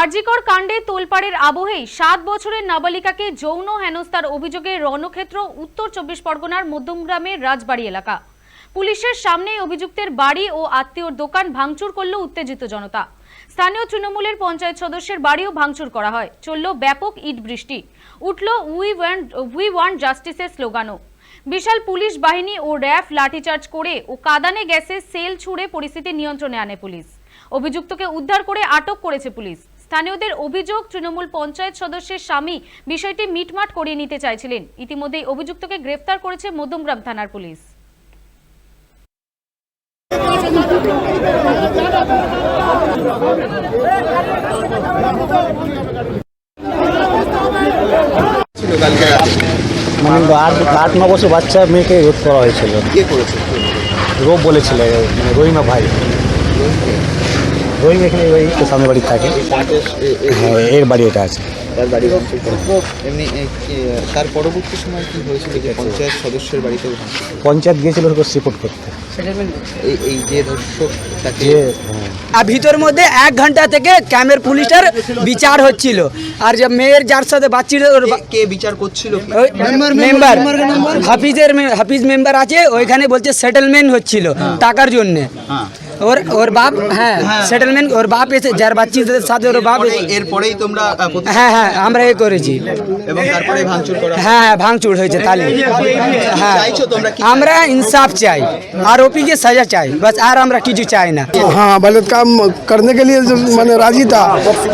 আরজিকর কাণ্ডে তোলপাড়ের আবহেই সাত বছরের নাবালিকাকে যৌন হেনস্থার অভিযোগে রণক্ষেত্র, উত্তর চব্বিশ পরগনার মধ্যমগ্রামের রাজবাড়ি এলাকা। পুলিশের সামনে অভিযুক্তের বাড়ি ও আত্মীয়র দোকান ভাঙচুর করল উত্তেজিত জনতা। স্থানীয় তৃণমূলের পঞ্চায়েত সদস্যের বাড়িও ভাঙচুর করা হয়। চলল ব্যাপক ইট বৃষ্টি উঠল উই ওয়ান উই ওয়ান জাস্টিসের স্লোগানও। বিশাল পুলিশ বাহিনী ও র্যাফ লাঠিচার্জ করে ও কাদানে গ্যাসে সেল ছুড়ে পরিস্থিতি নিয়ন্ত্রণে আনে পুলিশ। অভিযুক্তকে উদ্ধার করে আটক করেছে পুলিশ। স্থানীয়দের অভিযোগ তৃণমূল পঞ্চায়েত সদস্যের স্বামী বিষয়টি মিটমাট করিয়ে নিতে চাইছিলেন। ইতিমধ্যেই অভিযুক্তকে গ্রেফতার করেছে মধ্যমগ্রাম থানার পুলিশ। মানে আট আট ন বছর বাচ্চা মেয়েকে রোধ করা হয়েছিল। কে করেছে? রোগ বলেছিল মানে রহিমা ভাই। রহিম এখানে ওই সামনে বাড়ি থাকে। হ্যাঁ এর বাড়ি এটা আছে। তার বাড়ি এমনি তার পরবর্তী সময় কি হয়েছিল যে পঞ্চায়েত সদস্যের বাড়িতে ভাঙচুর পঞ্চায়েত গিয়েছিল রিপোর্ট করতে। এই এই যে ধর্ষক তাকে হ্যাঁ, আর ভিতর মধ্যে এক ঘণ্টা থেকে ক্যামের পুলিশের বিচার হচ্ছিল। আর যে মেয়ের যার সাথে বাচ্চির ওর বা- কে- কে বিচার করছিল মেম্বার হাফিজের হাফিজ মেম্বার আছে ওইখানে বলছে সেটেলমেন্ট হচ্ছিল টাকার জন্য। ওর ওর বাপ হ্যাঁ সেটেলমেন্ট ওর বাপ এসে যার বাচ্চিদের সাথে ওর বাপ এরপরেই- এসে- এরপরেই তোমরা আহ, প্রতি- হ্যাঁ হ্যাঁ আমরা এ করেছি এবং তারপরে ভাঙচুর করা হ্যাঁ হ্যাঁ ভাঙচুর হয়েছে তালি হ্যাঁ চাইছো তোমরা কি আমরা ইনসাফ চাই আরোপীকে সাজা চাই বাস আর আমরা কিছু চাই না हाँ गलत काम करने के लिए जो मैंने राजी था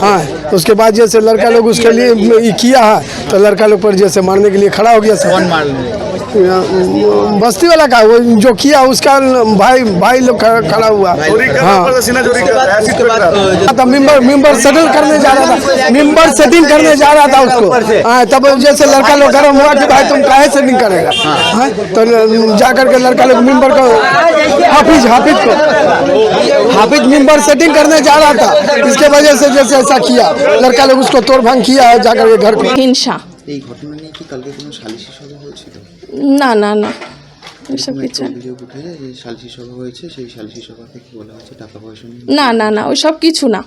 हाँ उसके बाद जैसे लड़का लोग उसके लिए ये किया है तो लड़का लोग पर जैसे मारने के लिए खड़ा हो गया कौन सब मार बस्ती वाला का वो जो किया उसका भाई भाई लोग खड़ा हुआ। हाँ। उसके बाद उसके बाद अ, जो- था मेंबर मेंबर सेटल करने जा रहा था। मेंबर सेटिंग करने जा रहा था उसको। हाँ तब जैसे लड़का लोग गर्म हुआ कि भाई तुम काहे सेटिंग करेगा? हाँ। तो जाकर के लड़का लोग मेंबर को हाफिज हाफिज को हाफिज मेंबर सेटिंग करने जा रहा था। इसके वजह से जैसे ऐसा किया लड़का लोग उसको तोड़ भाँग किया है जाकर के घर को হিংসা এই ঘটনা নিয়ে কি কালকে কোনো সালিশি সভা হয়েছিল? না না না। এসব কিছু না। অভিযোগ উঠে যে সালিশি সভা হয়েছে সেই সালিশি সভা থেকে বলা হয়েছে টাকা পয়সা নিয়ে? না না না ওইসব কিছু না।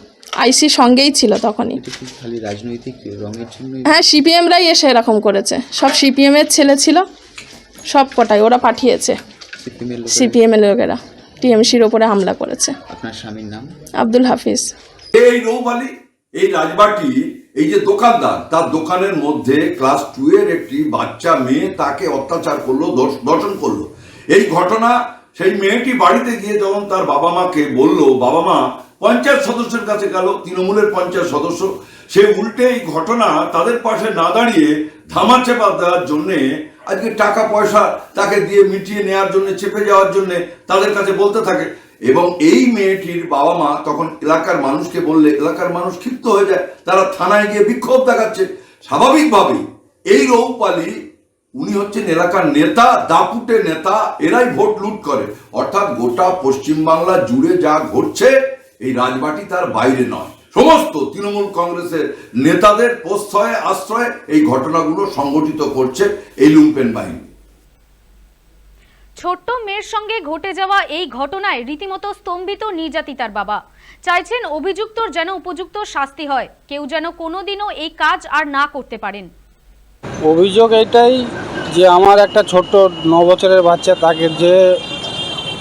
আইসি সঙ্গেই ছিল তখনই। এটা কি খালি রাজনৈতিক রঙের জন্য হ্যাঁ সিপিএমরাই এসে এরকম করেছে। সব সিপিএমের ছেলে ছিল সব কটাই ওরা পাঠিয়েছে। সিপিএমের লোকেরা? সিপিএমের লোকেরা টিএমসির ওপরে হামলা করেছে। আপনার স্বামীর নাম? আব্দুল হাফিজ। এই রৌবালি এই রাজবাটি এই যে দোকানদার, তার দোকানের মধ্যে ক্লাস টু এর একটি বাচ্চা মেয়ে তাকে অত্যাচার করল, দর্শ- দর্শন করল। এই ঘটনা সেই মেয়েটি বাড়িতে গিয়ে যখন তার বাবা মাকে বলল, বাবা মা, পঞ্চায়েত সদস্যের কাছে গেল, তৃণমূলের পঞ্চায়েত সদস্য, সে উল্টে এই ঘটনা তাদের পাশে না দাঁড়িয়ে ধামা চেপা দেওয়ার জন্যে, আজকে টাকা পয়সা তাকে দিয়ে মিটিয়ে নেওয়ার জন্য, চেপে যাওয়ার জন্য তাদের কাছে বলতে থাকে। এবং এই মেয়েটির বাবা মা তখন এলাকার মানুষকে বললে, এলাকার মানুষ ক্ষিপ্ত হয়ে যায়। তারা থানায় গিয়ে বিক্ষোভ দেখাচ্ছে। স্বাভাবিকভাবেই এই রৌপালি, উনি হচ্ছেন এলাকার নেতা, দাপুটে নেতা, এরাই ভোট লুট করে। অর্থাৎ গোটা পশ্চিমবাংলা জুড়ে যা ঘটছে, এই রাজবাটি তার বাইরে নয়। সমস্ত তৃণমূল কংগ্রেসের নেতাদের প্রশ্রয়ে, আশ্রয়ে এই ঘটনাগুলো সংগঠিত করছে এই লুম্পেন বাহিনী। ছোট্ট মেয়ের সঙ্গে ঘটে যাওয়া এই ঘটনায় রীতিমতো স্তম্ভিত নির্যাতিতার বাবা। চাইছেন অভিযুক্তর যেন উপযুক্ত শাস্তি হয়। কেউ যেন কোনোদিনও এই কাজ আর না করতে পারেন। অভিযোগ এটাই যে আমার একটা ছোট্ট ন বছরের বাচ্চা, তাকে যে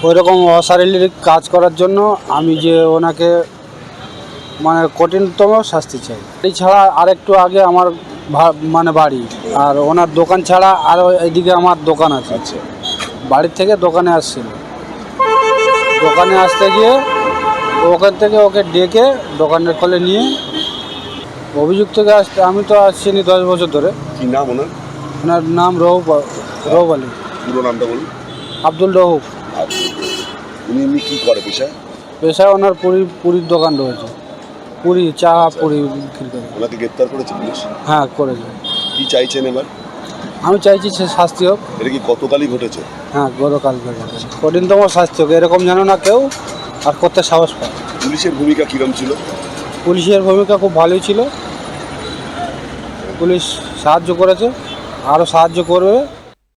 ওইরকম অশারীরিক কাজ করার জন্য আমি যে ওনাকে মানে কঠিনতম শাস্তি চাই। এই ছাড়া আরেকটু আগে আমার মানে বাড়ি, আর ওনার দোকান ছাড়া আরও এদিকে আমার দোকান আছে। বাড়ির থেকে দোকানে আসছিল। দোকানে আসতে গিয়ে ওখান থেকে ওকে ডেকে দোকানের খোলে নিয়ে অভিযুক্তকে আসতে আমি তো আসছিনি দশ বছর ধরে। কি নাম ওনার? ওনার নাম রৌব রৌব আলী। পুরো নামটা বলুন। আব্দুল রহুব উনি এমনি কি করে পেশায়? পেশায় ওনার পুরী পুরীর দোকান রয়েছে। পুরী চা পুরি বিক্রি করে। ওনাকে গ্রেপ্তার করেছে পুলিশ? হ্যাঁ করেছে। কি চাইছেন এবার? আমি চাইছি সে শাস্তি হোক। এটা কি গতকালই ঘটেছে? হ্যাঁ গতকাল ঘটেছে। কঠিনতম শাস্তি হোক এরকম যেন না কেউ আর করতে সাহস পায় পুলিশের ভূমিকা কীরকম ছিল? পুলিশের ভূমিকা খুব ভালোই ছিল। পুলিশ সাহায্য করেছে আরও সাহায্য করবে।